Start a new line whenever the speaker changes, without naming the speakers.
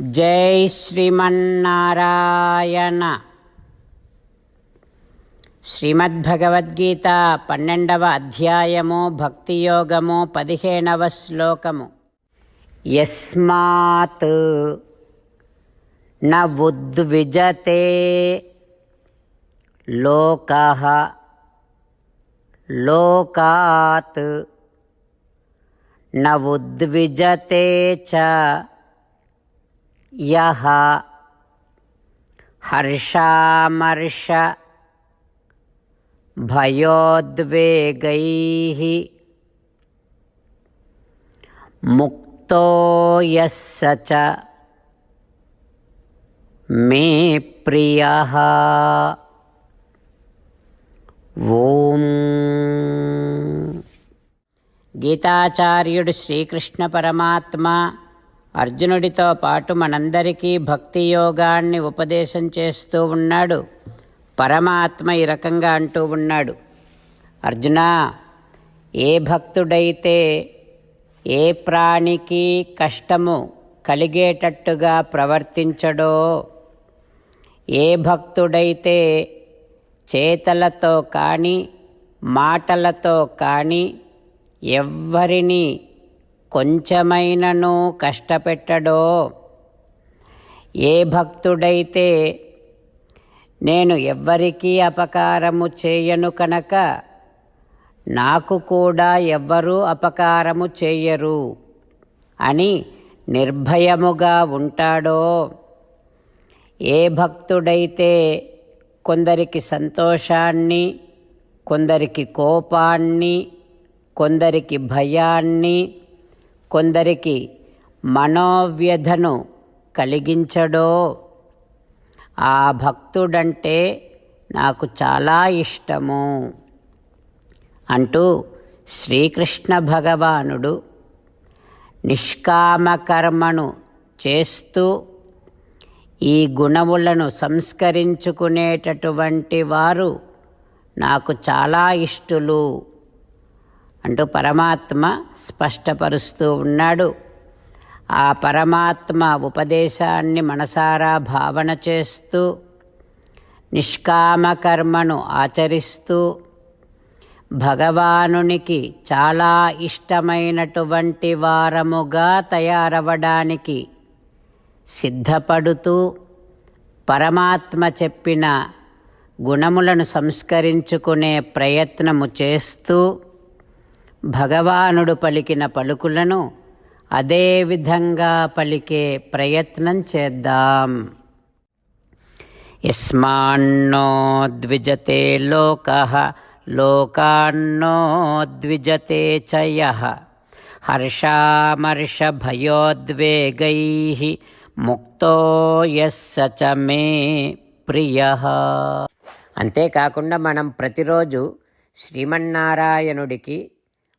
జై శ్రీమన్నారాయణ. శ్రీమద్భగవద్గీత పన్నెండవ అధ్యాయము భక్తియోగము పదిహేనవ శ్లోకము. యస్మాత్ న ఉద్విజతే లోక లోకాత్. న ఉద్విజతే చ యహ హర్షామర్ష భయోద్వేగై ముక్తో యస్స మే ప్రియ ఓం. గీతాచార్యుడు శ్రీకృష్ణ పరమాత్మ అర్జునుడితో పాటు మనందరికీ భక్తి యోగాన్ని ఉపదేశం చేస్తూ ఉన్నాడు. పరమాత్మ ఈ రకంగా అంటూ ఉన్నాడు. అర్జున ఏ భక్తుడైతే ఏ ప్రాణికి కష్టము కలిగేటట్టుగా ప్రవర్తించడో ఏ భక్తుడైతే చేతలతో కానీ మాటలతో కానీ ఎవ్వరిని కొంచెమైనను కష్టపెట్టడో. ఏ భక్తుడైతే నేను ఎవ్వరికీ అపకారము చేయను కనుక నాకు కూడా ఎవ్వరూ అపకారము చేయరు అని నిర్భయముగా ఉంటాడో. ఏ భక్తుడైతే కొందరికి సంతోషాన్ని కొందరికి కోపాన్ని కొందరికి భయాన్ని కొందరికి మనోవ్యధను కలిగించడో ఆ భక్తుడంటే నాకు చాలా ఇష్టము అంటూ శ్రీకృష్ణ భగవానుడు నిష్కామకర్మను చేస్తూ ఈ గుణములను సంస్కరించుకునేటటువంటి వారు నాకు చాలా ఇష్టలు. అంటూ పరమాత్మ స్పష్టపరుస్తూ ఉన్నాడు. ఆ పరమాత్మ ఉపదేశాన్ని మనసారా భావన చేస్తూ నిష్కామకర్మను ఆచరిస్తూ భగవానునికి చాలా ఇష్టమైనటువంటి వారముగా తయారవడానికి సిద్ధపడుతూ పరమాత్మ చెప్పిన గుణములను సంస్కరించుకునే ప్రయత్నము చేస్తూ భగవానుడు పలికిన పలుకులను అదే విధంగా పలికే ప్రయత్నం చేద్దాం. యస్మాన్నో ద్విజతే లోక లోకాన్నో ద్విజతే చయ. హర్షామర్షభయోద్వేగై ముక్తో యస్స చ మే ప్రియ. అంతేకాకుండా మనం ప్రతిరోజు శ్రీమన్నారాయణుడికి